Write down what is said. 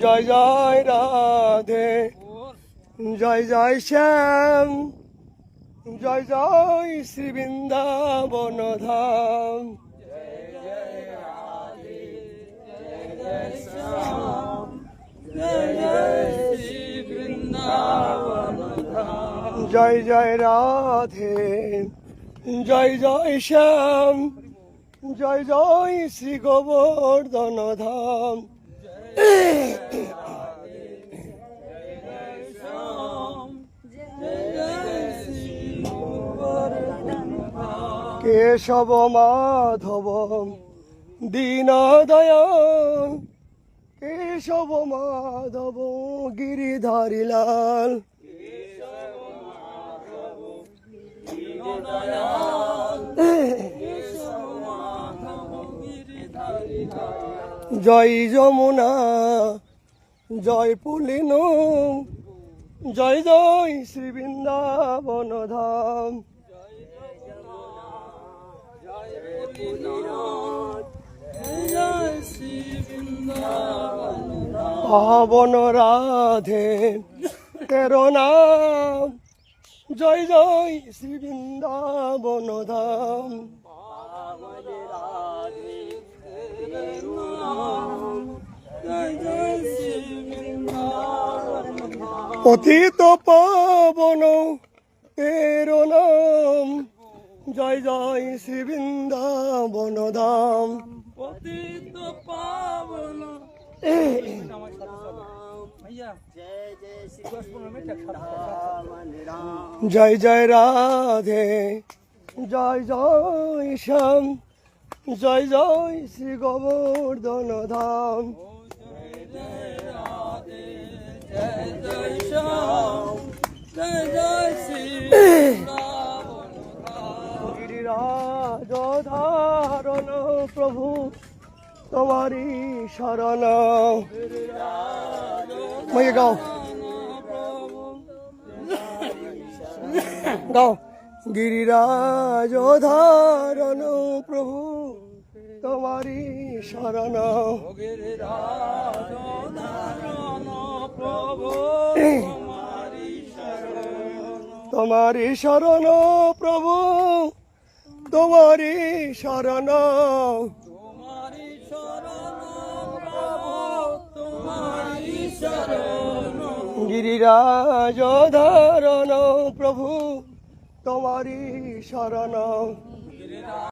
জয় জয় রাধে। জয় জয় শ্যাম। জয় জয় শ্রী বৃন্দাবন ধাম। জয় জয় রাধে। জয় জয় শ্যাম। জয় জয় শ্রী গোবর্ধন ধাম। কেশব মাধব দীন দয়াল কেশব মাধব গিরিধারী লাল। জয় যমুনা, জয় পুলিন, জয় জয় শ্রী বৃন্দাবন ধাম। পাবন রাধে, তেরো নাম। জয় জয় শ্রী বৃন্দাবন ধাম। পতিত পাবন তেরো নাম। জয় জয় শ্রী বৃন্দাবন ধাম। পতিত পাবন। জয় জয় রাধে জয় জয় শ্যাম জয় জয় শ্রী গোবর্ধন ধাম। জয় জয় শ্যাম জয় জয় শ্রী গিরিরাজ ধারণ প্রভু তোমারি শরণ মাইয়ে গাও গাও গিরিরাজ ধারণ প্রভু তোমারি শরণ। প্রভু তোমারি শরণ। প্রভু তোমারি শরণ। তোমারি শরণ প্রভু তোমারি শরণ। গিরিরাজ ধারণ প্রভু তোমারি শরণ।